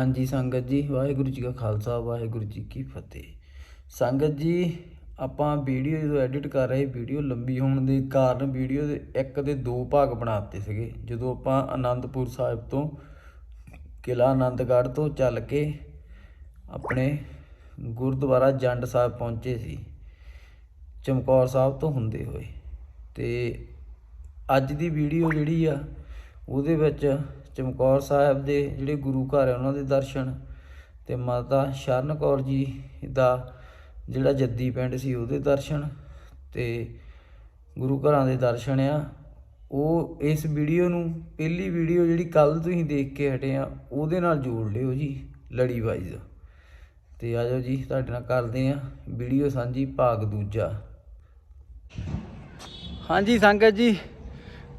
ਹਾਂਜੀ ਸੰਗਤ ਜੀ, ਵਾਹਿਗੁਰੂ ਜੀ ਕਾ ਖਾਲਸਾ, ਵਾਹਿਗੁਰੂ ਜੀ ਕੀ ਫਤਿਹ। ਸੰਗਤ ਜੀ, ਆਪਾਂ ਵੀਡੀਓ ਜਦੋਂ ਐਡਿਟ ਕਰ ਰਹੇ, ਵੀਡੀਓ ਲੰਬੀ ਹੋਣ ਦੇ ਕਾਰਨ ਵੀਡੀਓ ਦੇ ਇੱਕ ਦੇ ਦੋ ਭਾਗ ਬਣਾਤੇ ਸੀਗੇ। ਜਦੋਂ ਆਪਾਂ ਆਨੰਦਪੁਰ ਸਾਹਿਬ ਤੋਂ ਕਿਲਾ ਆਨੰਦਗੜ੍ਹ ਤੋਂ ਚੱਲ ਕੇ ਆਪਣੇ ਗੁਰਦੁਆਰਾ ਜੰਡ ਸਾਹਿਬ ਪਹੁੰਚੇ ਸੀ, ਚਮਕੌਰ ਸਾਹਿਬ ਤੋਂ ਹੁੰਦੇ ਹੋਏ। ਤੇ ਅੱਜ ਦੀ ਵੀਡੀਓ ਜਿਹੜੀ ਆ, ਉਹਦੇ ਵਿੱਚ ਚਮਕੌਰ ਸਾਹਿਬ ਦੇ ਜਿਹੜੇ ਗੁਰੂ ਘਰ ਆ, ਉਹਨਾਂ ਦੇ ਦਰਸ਼ਨ ਤੇ ਮਾਤਾ ਸ਼ਰਨ ਕੌਰ ਜੀ ਦਾ ਜਿਹੜਾ ਜੱਦੀ ਪਿੰਡ ਸੀ, ਉਹਦੇ ਦਰਸ਼ਨ ਤੇ ਗੁਰੂ ਘਰਾਂ ਦੇ ਦਰਸ਼ਨ ਆ। ਉਹ ਇਸ ਵੀਡੀਓ ਨੂੰ, ਪਹਿਲੀ ਵੀਡੀਓ ਜਿਹੜੀ ਕੱਲ ਤੁਸੀਂ ਦੇਖ ਕੇ ਹਟੇ ਆ, ਉਹਦੇ ਨਾਲ ਜੋੜ ਲਿਓ ਜੀ, ਲੜੀ ਵਾਈਜ਼। ਤੇ ਜਾਓ ਜੀ, ਤੁਹਾਡੇ ਨਾਲ ਕਰਦੇ ਆ ਵੀਡੀਓ ਸਾਂਝੀ, ਭਾਗ ਦੂਜਾ। ਹਾਂਜੀ ਸੰਗਤ ਜੀ,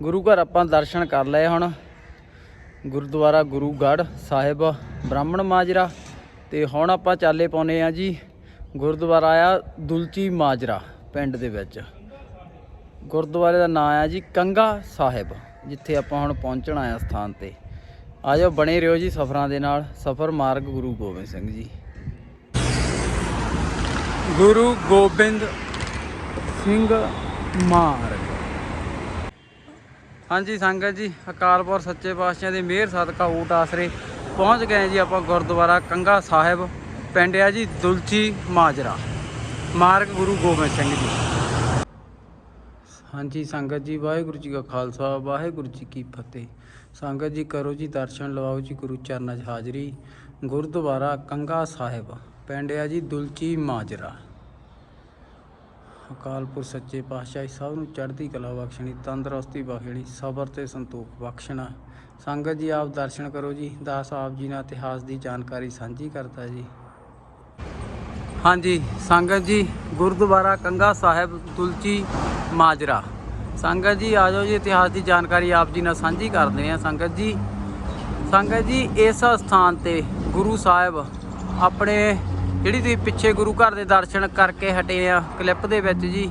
ਗੁਰੂ ਘਰ ਆਪਾਂ ਦਰਸ਼ਨ ਕਰ ਲਏ ਹੁਣ। ਗੁਰਦੁਆਰਾ ਗੁਰੂਗੜ੍ਹ ਸਾਹਿਬ, ਬ੍ਰਾਹਮਣ ਮਾਜਰਾ। ਤੇ ਹੁਣ ਆਪਾਂ ਚਾਲੇ ਪਾਉਨੇ ਆ ਜੀ, ਗੁਰਦੁਆਰਾ ਆ ਦੁਲਚੀ ਮਾਜਰਾ ਪਿੰਡ ਦੇ ਵਿੱਚ। ਗੁਰਦੁਆਰੇ ਦਾ ਨਾਮ ਆ ਜੀ ਕੰਗਾ ਸਾਹਿਬ, ਜਿੱਥੇ ਆਪਾਂ ਹੁਣ ਪਹੁੰਚਣਾ ਆ ਸਥਾਨ ਤੇ। ਆਜੋ, ਬਣੇ ਰਹੋ ਜੀ ਸਫਰਾਂ ਦੇ ਨਾਲ। ਸਫਰ ਮਾਰਗ ਗੁਰੂ ਗੋਬਿੰਦ ਸਿੰਘ ਜੀ। ਗੁਰੂ ਗੋਬਿੰਦ ਸਿੰਘ ਮਾਰਗ। ਹਾਂਜੀ ਸੰਗਤ ਜੀ ਅਕਾਲਪੁਰ ਸੱਚੇ ਪਾਤਸ਼ਾਹ ਦੀ ਮਿਹਰ, ਸਦਕਾ ਊਟ ਆਸਰੇ ਪਹੁੰਚ ਗਏ ਜੀ ਆਪਾਂ ਗੁਰਦੁਆਰਾ ਕੰਗਾ ਸਾਹਿਬ, ਪਿੰਡ ਆ ਜੀ ਦੁਲਚੀ ਮਾਜਰਾ, ਮਾਰਗ ਗੁਰੂ ਗੋਬਿੰਦ ਸਿੰਘ ਜੀ। ਹਾਂਜੀ ਸੰਗਤ ਜੀ, ਵਾਹਿਗੁਰੂ ਜੀ ਕਾ ਖਾਲਸਾ, ਵਾਹਿਗੁਰੂ ਜੀ ਕੀ ਫਤਿਹ। ਸੰਗਤ ਜੀ ਕਰੋ ਜੀ ਦਰਸ਼ਨ, ਲਵਾਓ ਜੀ ਗੁਰੂ ਚਰਨਾਂ 'ਚ ਹਾਜ਼ਰੀ। ਗੁਰਦੁਆਰਾ ਕੰਗਾ ਸਾਹਿਬ, ਪਿੰਡ ਆ ਜੀ ਦੁਲਚੀ ਮਾਜਰਾ। ਅਕਾਲਪੁਰ ਸੱਚੇ ਪਾਤਸ਼ਾਹ ਸਭ ਨੂੰ ਚੜ੍ਹਦੀ ਕਲਾ ਬਖਸ਼ਣੀ, ਤੰਦਰੁਸਤੀ ਬਖਸ਼ਣੀ, ਸਬਰ ਤੇ ਸੰਤੋਖ ਬਖਸ਼ਣਾ। ਸੰਗਤ ਜੀ, ਆਪ ਦਰਸ਼ਨ ਕਰੋ ਜੀ। ਦਾਸ ਆਪ ਜੀ ਨਾਲ ਇਤਿਹਾਸ ਦੀ ਜਾਣਕਾਰੀ ਸਾਂਝੀ ਕਰਦਾ ਜੀ। ਹਾਂਜੀ, ਸੰਗਤ ਜੀ, ਗੁਰਦੁਆਰਾ ਕੰਗਾ ਸਾਹਿਬ ਤੁਲਚੀ ਮਾਜਰਾ। ਸੰਗਤ ਜੀ ਆਜੋ ਜੀ, ਇਤਿਹਾਸ ਦੀ ਜਾਣਕਾਰੀ ਆਪ ਜੀ ਨਾਲ ਸਾਂਝੀ ਕਰਦੇ ਹਾਂ। ਸੰਗਤ ਜੀ ਸੰਗਤ ਜੀ, ਇਸ ਸਥਾਨ ਤੇ ਗੁਰੂ ਸਾਹਿਬ ਆਪਣੇ ਜਿਹੜੀ ਤੁਸੀਂ ਪਿੱਛੇ ਗੁਰੂ ਘਰ ਦੇ ਦਰਸ਼ਨ ਕਰਕੇ ਹਟੇ ਆ ਕਲਿੱਪ ਦੇ ਵਿੱਚ ਜੀ,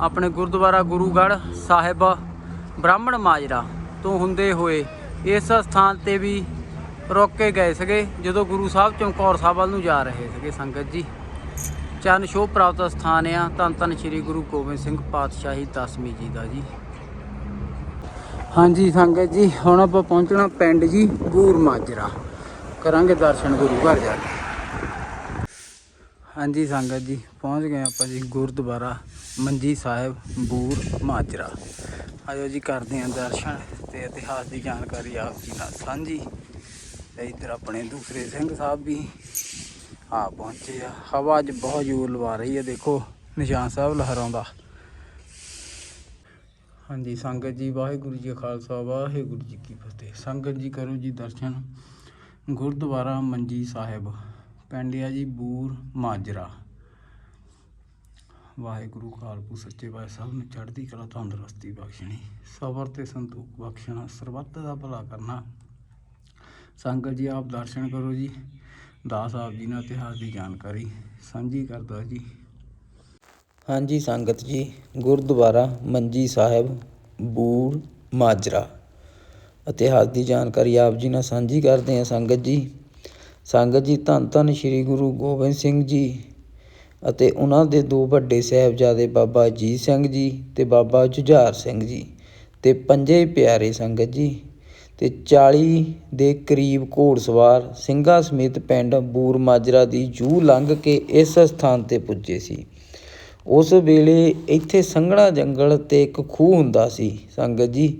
ਆਪਣੇ ਗੁਰਦੁਆਰਾ ਗੁਰੂਗੜ੍ਹ ਸਾਹਿਬ ਬ੍ਰਾਹਮਣ ਮਾਜਰਾ ਤੋਂ ਹੁੰਦੇ ਹੋਏ ਇਸ ਸਥਾਨ ਤੇ ਵੀ ਰੁਕ ਕੇ ਗਏ ਸੀਗੇ, ਜਦੋਂ ਗੁਰੂ ਸਾਹਿਬ ਚਮਕੌਰ ਸਾਹਿਬ ਵੱਲ ਨੂੰ ਜਾ ਰਹੇ ਸੀਗੇ ਸੰਗਤ ਜੀ। ਚਰਨ ਸ਼ੋਭ ਪ੍ਰਾਪਤ ਸਥਾਨ ਆ, ਧੰਨ ਧੰਨ ਸ੍ਰੀ ਗੁਰੂ ਗੋਬਿੰਦ ਸਿੰਘ ਪਾਤਸ਼ਾਹੀ ਦਸਵੀਂ ਜੀ ਦਾ ਜੀ। ਹਾਂਜੀ ਸੰਗਤ ਜੀ, ਹੁਣ ਆਪਾਂ ਪਹੁੰਚਣਾ ਪਿੰਡ ਜੀ ਬੂਰ ਮਾਜਰਾ। ਕਰਾਂਗੇ ਦਰਸ਼ਨ ਗੁਰੂ ਘਰ ਜਾ ਕੇ। ਹਾਂਜੀ ਸੰਗਤ ਜੀ, ਪਹੁੰਚ ਗਏ ਆਪਾਂ ਜੀ ਗੁਰਦੁਆਰਾ ਮੰਜੀ ਸਾਹਿਬ, ਬੂਰ ਮਾਜਰਾ। ਆਜੋ ਜੀ ਕਰਦੇ ਆਂ ਦਰਸ਼ਨ ਤੇ ਇਤਿਹਾਸ ਦੀ ਜਾਣਕਾਰੀ ਆਪ ਜੀ ਨਾਲ ਸਾਂਝੀ। ਤੇ ਇੱਧਰ ਆਪਣੇ ਦੂਸਰੇ ਸਿੰਘ ਸਾਹਿਬ ਵੀ ਆ ਪਹੁੰਚੇ ਆ। ਹਵਾ ਅੱਜ ਬਹੁਤ ਜ਼ੋਰ ਲਵਾ ਰਹੀ ਹੈ ਦੇਖੋ ਨਿਸ਼ਾਨ ਸਾਹਿਬ ਲਹਿਰਾਉਂਦਾ। ਹਾਂਜੀ ਸੰਗਤ ਜੀ, ਵਾਹਿਗੁਰੂ ਜੀ ਕਾ ਖਾਲਸਾ, ਵਾਹਿਗੁਰੂ ਜੀ ਕੀ ਫਤਿਹ। ਸੰਗਤ ਜੀ ਕਰੋ ਜੀ ਦਰਸ਼ਨ। ਗੁਰਦੁਆਰਾ ਮੰਜੀ ਸਾਹਿਬ। ਪਿੰਡ ਆ ਜੀ ਬੂਰ ਮਾਜਰਾ। ਵਾਹਿਗੁਰੂ ਕਾਲਪੂ ਸੱਚੇ ਪਾਤਸ਼ਾਹ ਸਭ ਨੂੰ ਚੜ੍ਹਦੀ ਕਲਾ, ਤੰਦਰੁਸਤੀ ਬਖਸ਼ਣੀ। ਸਬਰ ਤੇ ਸੰਤੋਖ ਬਖਸ਼ਣਾ, ਸਰਬੱਤ ਦਾ ਭਲਾ ਕਰਨਾ। ਸੰਗਤ ਜੀ, ਆਪ ਦਰਸ਼ਨ ਕਰੋ ਜੀ। ਦਾਸ ਆਪ ਜੀ ਨਾਲ ਇਤਿਹਾਸ ਦੀ ਜਾਣਕਾਰੀ ਸਾਂਝੀ ਕਰਦਾ ਜੀ। ਹਾਂਜੀ ਸੰਗਤ ਜੀ, ਗੁਰਦੁਆਰਾ ਮੰਜੀ ਸਾਹਿਬ, ਬੂਰ ਮਾਜਰਾ। ਇਤਿਹਾਸ ਦੀ ਜਾਣਕਾਰੀ ਆਪ ਜੀ ਨਾਲ ਸਾਂਝੀ ਕਰਦੇ ਹਾਂ ਸੰਗਤ ਜੀ। ਸੰਗਤ ਜੀ, ਧੰਨ ਧੰਨ ਸ੍ਰੀ ਗੁਰੂ ਗੋਬਿੰਦ ਸਿੰਘ ਜੀ ਅਤੇ ਉਹਨਾਂ ਦੇ ਦੋ ਵੱਡੇ ਸਾਹਿਬਜ਼ਾਦੇ ਬਾਬਾ ਅਜੀਤ ਸਿੰਘ ਜੀ ਅਤੇ ਬਾਬਾ ਜੁਝਾਰ ਸਿੰਘ ਜੀ ਅਤੇ ਪੰਜੇ ਪਿਆਰੇ ਸੰਗਤ ਜੀ ਅਤੇ ਚਾਲੀ ਦੇ ਕਰੀਬ ਘੋੜਸਵਾਰ ਸਿੰਘਾਂ ਸਮੇਤ ਪਿੰਡ ਬੂਰ ਮਾਜਰਾ ਦੀ ਜੂ ਲੰਘ ਕੇ ਇਸ ਸਥਾਨ ਤੇ ਪੁੱਜੇ ਸੀ। ਉਸ ਵੇਲੇ ਇੱਥੇ ਸੰਘਣਾ ਜੰਗਲ ਤੇ ਇੱਕ ਖੂਹ ਹੁੰਦਾ ਸੀ। ਸੰਗਤ ਜੀ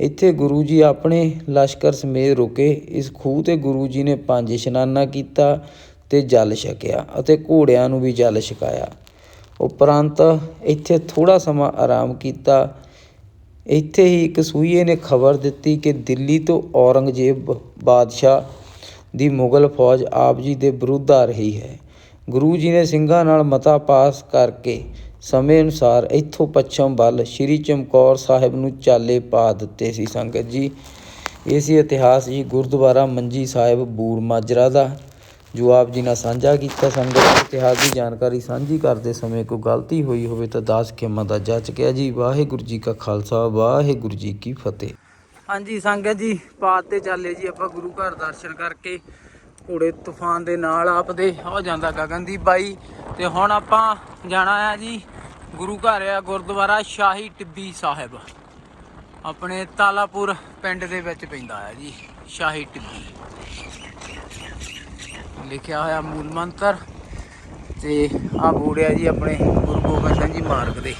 ਇੱਥੇ ਗੁਰੂ ਜੀ ਆਪਣੇ ਲਸ਼ਕਰ ਸਮੇਤ ਰੁਕੇ। ਇਸ ਖੂਹ ਤੇ ਗੁਰੂ ਜੀ ਨੇ ਪੰਜ ਇਸ਼ਨਾਨਾ ਕੀਤਾ ਅਤੇ ਜਲ ਛਕਿਆ ਅਤੇ ਘੋੜਿਆਂ ਨੂੰ ਵੀ ਜਲ ਛਕਾਇਆ। ਉਪਰੰਤ ਇੱਥੇ ਥੋੜ੍ਹਾ ਸਮਾਂ ਆਰਾਮ ਕੀਤਾ। ਇੱਥੇ ਹੀ ਇੱਕ ਸੂਈਏ ਨੇ ਖਬਰ ਦਿੱਤੀ ਕਿ ਦਿੱਲੀ ਤੋਂ ਔਰੰਗਜ਼ੇਬ ਬਾਦਸ਼ਾਹ ਦੀ ਮੁਗਲ ਫੌਜ ਆਪ ਜੀ ਦੇ ਵਿਰੁੱਧ ਆ ਰਹੀ ਹੈ। ਗੁਰੂ ਜੀ ਨੇ ਸਿੰਘਾਂ ਨਾਲ ਮਤਾ ਪਾਸ ਕਰਕੇ ਸਮੇਂ ਅਨੁਸਾਰ ਇੱਥੋਂ ਪੱਛਮ ਵੱਲ ਸ੍ਰੀ ਚਮਕੌਰ ਸਾਹਿਬ ਨੂੰ ਚਾਲੇ ਪਾ ਦਿੱਤੇ ਸੀ ਸੰਗਤ ਜੀ। ਇਹ ਸੀ ਇਤਿਹਾਸ ਜੀ ਗੁਰਦੁਆਰਾ ਮੰਜੀ ਸਾਹਿਬ ਬੂਰ ਮਾਜਰਾ ਦਾ। ਜੋ ਆਪ ਜੀ ਨਾਲ ਸਾਂਝਾ ਕੀਤਾ ਸੰਗਤ ਇਤਿਹਾਸ ਦੀ ਜਾਣਕਾਰੀ ਸਾਂਝੀ ਕਰਦੇ ਸਮੇਂ ਕੋਈ ਗਲਤੀ ਹੋਈ ਹੋਵੇ ਤਾਂ ਦਾਸ ਖੇਮਾ ਦਾ ਜੱਜ ਕਿਹਾ ਜੀ। ਵਾਹਿਗੁਰੂ ਜੀ ਕਾ ਖਾਲਸਾ, ਵਾਹਿਗੁਰੂ ਜੀ ਕੀ ਫਤਿਹ। ਹਾਂਜੀ ਸੰਗਤ ਜੀ ਪਾਤ ਤੇ ਚੱਲੇ ਜੀ ਆਪਾਂ ਗੁਰੂ ਘਰ ਦਰਸ਼ਨ ਕਰਕੇ। ਘੋੜੇ ਤੂਫਾਨ ਦੇ ਨਾਲ ਆਪਦੇ ਹੋ ਜਾਂਦਾ ਗਗਨਦੀਪ ਬਾਈ। ਤੇ ਹੁਣ ਆਪਾਂ ਜਾਣਾ ਆ ਜੀ ਗੁਰੂ ਘਰ ਆ ਗੁਰਦੁਆਰਾ ਸ਼ਾਹੀ ਟਿੱਬੀ ਸਾਹਿਬ। ਆਪਣੇ ਤਾਲਾਪੁਰ ਪਿੰਡ ਦੇ ਵਿੱਚ ਪੈਂਦਾ ਆ ਜੀ, ਸ਼ਾਹੀ ਟਿੱਬੀ। ਲਿਖਿਆ ਹੋਇਆ ਮੂਲ ਮੰਤਰ ਤੇ ਆ ਬੋੜਿਆ ਜੀ ਆਪਣੇ ਗੁਰੂ ਗੋਬਿੰਦ ਸਿੰਘ ਜੀ ਮਾਰਗ ਦੇ।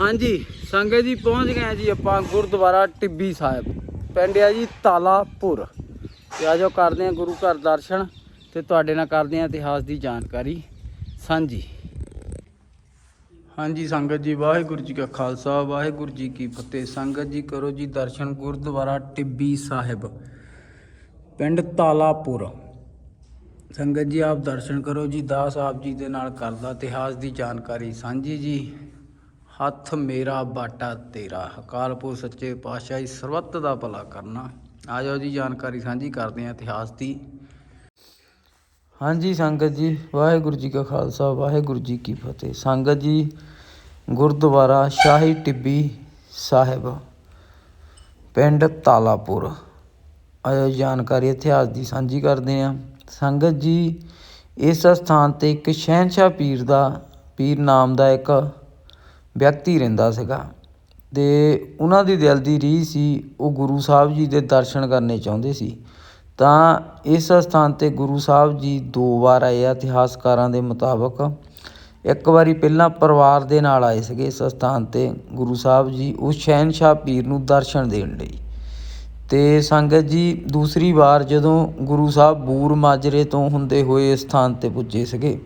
ਹਾਂਜੀ ਸੰਗਤ ਜੀ ਪਹੁੰਚ ਗਏ ਜੀ ਆਪਾਂ ਗੁਰਦੁਆਰਾ ਟਿੱਬੀ ਸਾਹਿਬ। ਪਿੰਡ ਆ ਜੀ ਤਾਲਾਪੁਰ। ਤੇ ਆਜੋ ਕਰਦੇ ਹਾਂ ਗੁਰੂ ਘਰ ਦਰਸ਼ਨ ਤੇ ਤੁਹਾਡੇ ਨਾਲ ਕਰਦੇ ਹਾਂ ਇਤਿਹਾਸ ਦੀ ਜਾਣਕਾਰੀ। ਸਾਂਝੀ ਹਾਂਜੀ ਸੰਗਤ ਜੀ, ਵਾਹਿਗੁਰੂ ਜੀ ਕਾ ਖਾਲਸਾ, ਵਾਹਿਗੁਰੂ ਜੀ ਕੀ ਫਤਿਹ। ਸੰਗਤ ਜੀ ਕਰੋ ਜੀ ਦਰਸ਼ਨ ਗੁਰਦੁਆਰਾ ਟਿੱਬੀ ਸਾਹਿਬ। ਪਿੰਡ ਤਾਲਾਪੁਰ। ਸੰਗਤ ਜੀ ਆਪ ਦਰਸ਼ਨ ਕਰੋ ਜੀ, ਦਾਸ ਆਪ ਜੀ ਦੇ ਨਾਲ ਕਰਦਾ ਇਤਿਹਾਸ ਦੀ ਜਾਣਕਾਰੀ। ਸਾਂਝੀ ਜੀ ਹੱਥ ਮੇਰਾ ਬਾਟਾ ਤੇਰਾ। ਅਕਾਲਪੁਰ ਸੱਚੇ ਪਾਤਸ਼ਾਹ ਜੀ ਸਰਬੱਤ ਦਾ ਭਲਾ ਕਰਨਾ। ਆ ਜਾਓ ਜੀ, ਜਾਣਕਾਰੀ ਸਾਂਝੀ ਕਰਦੇ ਹਾਂ ਇਤਿਹਾਸ ਦੀ। ਹਾਂਜੀ ਸੰਗਤ ਜੀ, ਵਾਹਿਗੁਰੂ ਜੀ ਕਾ ਖਾਲਸਾ, ਵਾਹਿਗੁਰੂ ਜੀ ਕੀ ਫਤਿਹ। ਸੰਗਤ ਜੀ, ਗੁਰਦੁਆਰਾ ਸ਼ਾਹੀ ਟਿੱਬੀ ਸਾਹਿਬ, ਪਿੰਡ ਤਾਲਾਪੁਰ। ਆਇਓ ਜਾਣਕਾਰੀ ਇਤਿਹਾਸ ਦੀ ਸਾਂਝੀ ਕਰਦੇ ਹਾਂ। ਸੰਗਤ ਜੀ, ਇਸ ਸਥਾਨ ਤੇ ਇੱਕ ਸ਼ਹਿਨशाह ਪੀਰ ਦਾ, ਪੀਰ ਨਾਮ ਦਾ ਇੱਕ ਵਿਅਕਤੀ ਰਹਿੰਦਾ ਸੀਗਾ ਅਤੇ ਉਹਨਾਂ ਦੀ ਦਿਲ ਦੀ ਰੀਝ ਸੀ, ਉਹ ਗੁਰੂ ਸਾਹਿਬ ਜੀ ਦੇ ਦਰਸ਼ਨ ਕਰਨੇ ਚਾਹੁੰਦੇ ਸੀ। ਤਾਂ ਇਸ ਅਸਥਾਨ ਤੇ ਗੁਰੂ ਸਾਹਿਬ ਜੀ ਦੋ ਵਾਰ ਆਏ ਆ, ਇਤਿਹਾਸਕਾਰਾਂ ਦੇ ਮੁਤਾਬਕ। ਇੱਕ ਵਾਰੀ ਪਹਿਲਾਂ ਪਰਿਵਾਰ ਦੇ ਨਾਲ ਆਏ ਸੀਗੇ ਇਸ ਅਸਥਾਨ ਤੇ, ਗੁਰੂ ਸਾਹਿਬ ਜੀ ਉਹ ਸ਼ਹਿਨशाह ਪੀਰ ਨੂੰ ਦਰਸ਼ਨ ਦੇਣ ਲਈ। ਅਤੇ ਸੰਗਤ ਜੀ ਦੂਸਰੀ ਵਾਰ ਜਦੋਂ ਗੁਰੂ ਸਾਹਿਬ ਬੂਰ ਮਾਜਰੇ ਤੋਂ ਹੁੰਦੇ ਹੋਏ ਇਸ ਸਥਾਨ ਤੇ ਪੁੱਜੇ ਸੀਗੇ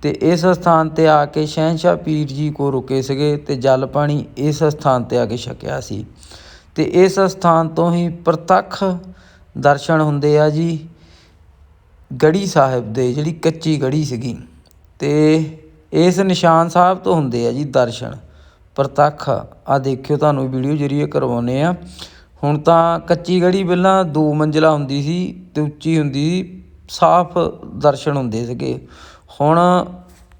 ਅਤੇ ਇਸ ਅਸਥਾਨ ਤੇ ਆ ਕੇ ਸ਼ਹਿਨਸ਼ਾਹ ਪੀਰ ਜੀ ਕੋਲ ਰੁਕੇ ਸੀਗੇ ਅਤੇ ਜਲ ਪਾਣੀ ਇਸ ਅਸਥਾਨ ਤੇ ਆ ਕੇ ਛਕਿਆ ਸੀ। ਅਤੇ ਇਸ ਅਸਥਾਨ ਤੋਂ ਹੀ ਪ੍ਰਤੱਖ ਦਰਸ਼ਨ ਹੁੰਦੇ ਆ ਜੀ ਗੜੀ ਸਾਹਿਬ ਦੇ, ਜਿਹੜੀ ਕੱਚੀ ਗੜੀ ਸੀਗੀ। ਅਤੇ ਇਸ ਨਿਸ਼ਾਨ ਸਾਹਿਬ ਤੋਂ ਹੁੰਦੇ ਆ ਜੀ ਦਰਸ਼ਨ ਪ੍ਰਤੱਖ। ਆ ਦੇਖਿਓ ਤੁਹਾਨੂੰ ਵੀਡੀਓ ਜਰੀਏ ਕਰਵਾਉਨੇ ਆ। ਹੁਣ ਤਾਂ ਕੱਚੀ ਗੜੀ ਪਹਿਲਾਂ ਦੋ ਮੰਜ਼ਲਾ ਹੁੰਦੀ ਸੀ ਤੇ ਉੱਚੀ ਹੁੰਦੀ ਸੀ, ਸਾਫ਼ ਦਰਸ਼ਨ ਹੁੰਦੇ ਸੀਗੇ। ਹੁਣ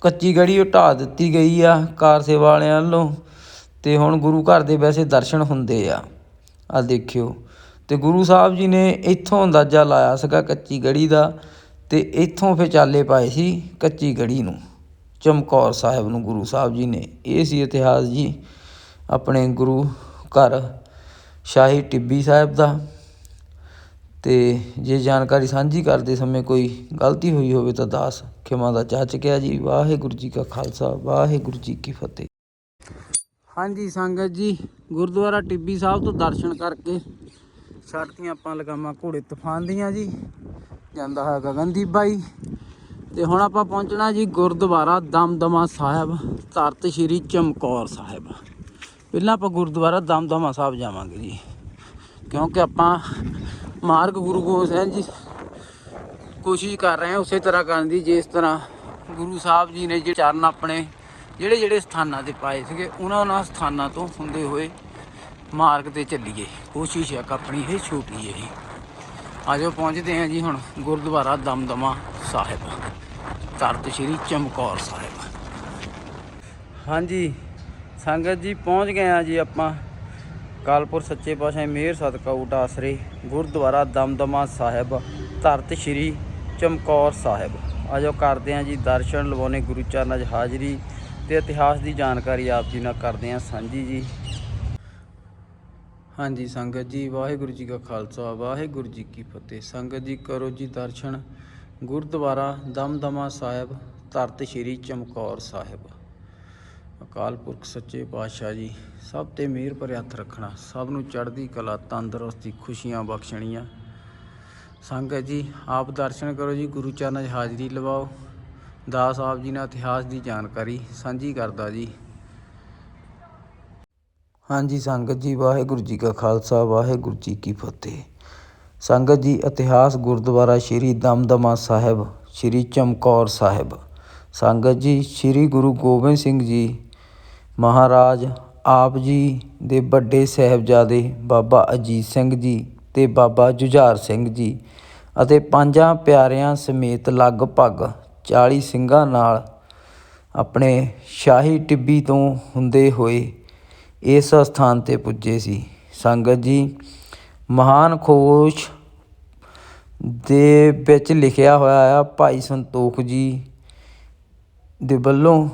ਕੱਚੀ ਗੜੀ ਉਹ ਢਾਹ ਦਿੱਤੀ ਗਈ ਆ ਕਾਰ ਸੇਵਾ ਵਾਲਿਆਂ ਵੱਲੋਂ ਅਤੇ ਹੁਣ ਗੁਰੂ ਘਰ ਦੇ ਵੈਸੇ ਦਰਸ਼ਨ ਹੁੰਦੇ ਆ। ਆ ਦੇਖਿਓ। ਅਤੇ ਗੁਰੂ ਸਾਹਿਬ ਜੀ ਨੇ ਇੱਥੋਂ ਅੰਦਾਜ਼ਾ ਲਾਇਆ ਸੀਗਾ ਕੱਚੀ ਗੜੀ ਦਾ ਅਤੇ ਇੱਥੋਂ ਫਿਰ ਚਾਲੇ ਪਾਏ ਸੀ ਕੱਚੀ ਗੜੀ ਨੂੰ। ਚਮਕੌਰ ਸਾਹਿਬ ਨੂੰ ਗੁਰੂ ਸਾਹਿਬ ਜੀ ਨੇ। ਇਹ ਸੀ ਇਤਿਹਾਸ ਜੀ ਆਪਣੇ ਗੁਰੂ ਘਰ, ਸ਼ਾਹੀ ਟਿੱਬੀ ਸਾਹਿਬ ਦਾ। ਤੇ ਜੇ ਜਾਣਕਾਰੀ ਸਾਂਝੀ ਕਰਦੇ ਸਮੇਂ ਕੋਈ ਗਲਤੀ ਹੋਈ ਹੋਵੇ ਤਾਂ ਦਾਸ ਖਿਮਾ ਦਾ ਚਾਹ ਚੁੱਕਿਆ ਜੀ। ਵਾਹਿਗੁਰੂ ਜੀ ਕਾ ਖਾਲਸਾ, ਵਾਹਿਗੁਰੂ ਜੀ ਕੀ ਫਤਿਹ। ਹਾਂਜੀ, ਸੰਗਤ ਜੀ, ਗੁਰਦੁਆਰਾ ਟਿੱਬੀ ਸਾਹਿਬ ਤੋਂ ਦਰਸ਼ਨ ਕਰਕੇ ਛੱਡਤੀਆਂ ਆਪਾਂ ਲਗਾਮਾਂ ਘੋੜੇ ਤੂਫਾਨ ਦੀਆਂ ਜੀ। ਜਾਂਦਾ ਹੈ ਗਗਨਦੀਪ ਬਾਈ। ਤੇ ਹੁਣ ਆਪਾਂ ਪਹੁੰਚਣਾ ਜੀ ਗੁਰਦੁਆਰਾ ਦਮਦਮਾ ਸਾਹਿਬ, ਧਰਤ ਸ਼੍ਰੀ ਚਮਕੌਰ ਸਾਹਿਬ। ਪਹਿਲਾਂ ਆਪਾਂ ਗੁਰਦੁਆਰਾ ਦਮਦਮਾ ਸਾਹਿਬ ਜਾਵਾਂਗੇ ਜੀ। ਕਿਉਂਕਿ ਆਪਾਂ ਮਾਰਗ ਗੁਰੂ ਗੋਬਿੰਦ ਸਿੰਘ ਜੀ ਕੋਸ਼ਿਸ਼ ਕਰ ਰਹੇ ਹਾਂ ਉਸੇ ਤਰ੍ਹਾਂ ਕਰਨ ਦੀ, ਜਿਸ ਤਰ੍ਹਾਂ ਗੁਰੂ ਸਾਹਿਬ ਜੀ ਨੇ ਜਿਹੜੇ ਚਰਨ ਆਪਣੇ ਜਿਹੜੇ ਜਿਹੜੇ ਸਥਾਨਾਂ ਤੇ ਪਾਏ ਸੀਗੇ, ਉਹਨਾਂ ਉਹਨਾਂ ਸਥਾਨਾਂ ਤੋਂ ਹੁੰਦੇ ਹੋਏ ਮਾਰਗ ਤੇ ਚੱਲੀਏ। ਕੋਸ਼ਿਸ਼ ਹੈ ਆਪਣੀ, ਇਹ ਛੋਟੀ ਜਿਹੀ। ਆਜੋ ਪਹੁੰਚਦੇ ਹਾਂ ਜੀ ਹੁਣ ਗੁਰਦੁਆਰਾ ਦਮਦਮਾ ਸਾਹਿਬ। ਤਰਤ ਸ਼੍ਰੀ ਚਮਕੌਰ ਸਾਹਿਬ। ਹਾਂਜੀ, ਸੰਗਤ ਜੀ, ਪਹੁੰਚ ਗਏ ਆ ਜੀ ਆਪਾਂ। ਕਾਲਪੁਰ ਸੱਚੇ ਪਾਤਸ਼ਾਹ ਮੇਰ ਸਦਕਾ ਊਟ ਆਸਰੇ ਗੁਰਦੁਆਰਾ ਦਮਦਮਾ ਸਾਹਿਬ, ਧਰਤ ਸ਼੍ਰੀ ਚਮਕੌਰ ਸਾਹਿਬ। ਆਜੋ ਕਰਦੇ ਆ ਜੀ ਦਰਸ਼ਨ, ਲਵਾਉਣੇ ਗੁਰੂ ਚਰਨਾਂ 'ਚ ਹਾਜ਼ਰੀ ਤੇ ਇਤਿਹਾਸ ਦੀ ਜਾਣਕਾਰੀ ਆਪ ਜੀ ਨਾਲ ਕਰਦੇ ਆ ਸਾਂਝੀ ਜੀ। ਹਾਂਜੀ, ਸੰਗਤ ਜੀ, ਵਾਹਿਗੁਰੂ ਜੀ ਕਾ ਖਾਲਸਾ, ਵਾਹਿਗੁਰੂ ਜੀ ਕੀ ਫਤਿਹ। ਸੰਗਤ ਜੀ, ਕਰੋ ਜੀ ਦਰਸ਼ਨ। ਗੁਰਦੁਆਰਾ ਦਮਦਮਾ ਸਾਹਿਬ, ਧਰਤ ਸ਼੍ਰੀ ਚਮਕੌਰ ਸਾਹਿਬ। ਅਕਾਲ ਪੁਰਖ, ਸੱਚੇ ਪਾਤਸ਼ਾਹ ਜੀ, ਸਭ ਤੇ ਮਿਹਰ ਭਰੇ ਹੱਥ ਰੱਖਣਾ, ਸਭ ਨੂੰ ਚੜ੍ਹਦੀ ਕਲਾ, ਤੰਦਰੁਸਤੀ, ਖੁਸ਼ੀਆਂ ਬਖਸ਼ਣੀਆਂ। ਸੰਗਤ ਜੀ, ਆਪ ਦਰਸ਼ਨ ਕਰੋ ਜੀ, ਗੁਰੂ ਚਰਨਾਂ 'ਚ ਹਾਜ਼ਰੀ ਲਵਾਓ। ਦਾਸ ਆਪ ਜੀ ਨਾਲ ਇਤਿਹਾਸ ਦੀ ਜਾਣਕਾਰੀ ਸਾਂਝੀ ਕਰਦਾ ਜੀ। ਹਾਂਜੀ, ਸੰਗਤ ਜੀ, ਵਾਹਿਗੁਰੂ ਜੀ ਕਾ ਖਾਲਸਾ, ਵਾਹਿਗੁਰੂ ਜੀ ਕੀ ਫਤਿਹ। ਸੰਗਤ ਜੀ, ਇਤਿਹਾਸ ਗੁਰਦੁਆਰਾ ਸ਼੍ਰੀ ਦਮਦਮਾ ਸਾਹਿਬ, ਸ਼੍ਰੀ ਚਮਕੌਰ ਸਾਹਿਬ। ਸੰਗਤ ਜੀ, ਸ਼੍ਰੀ ਗੁਰੂ ਗੋਬਿੰਦ ਸਿੰਘ ਜੀ ਮਹਾਰਾਜ, ਆਪ ਜੀ ਦੇ ਵੱਡੇ ਸਾਹਿਬਜ਼ਾਦੇ ਬਾਬਾ ਅਜੀਤ ਸਿੰਘ ਜੀ ਅਤੇ ਬਾਬਾ ਜੁਝਾਰ ਸਿੰਘ ਜੀ ਅਤੇ ਪੰਜਾਂ ਪਿਆਰਿਆਂ ਸਮੇਤ ਲਗਭਗ 40 ਸਿੰਘਾਂ ਨਾਲ ਆਪਣੇ ਸ਼ਾਹੀ ਟਿੱਬੀ ਤੋਂ ਹੁੰਦੇ ਹੋਏ ਇਸ ਸਥਾਨ ਤੇ ਪੁੱਜੇ ਸੀ। ਸੰਗਤ ਜੀ, ਮਹਾਨ ਖੋਸ਼ ਦੇ ਵਿੱਚ ਲਿਖਿਆ ਹੋਇਆ ਆ ਭਾਈ ਸੰਤੋਖ ਜੀ ਦੇ ਵੱਲੋਂ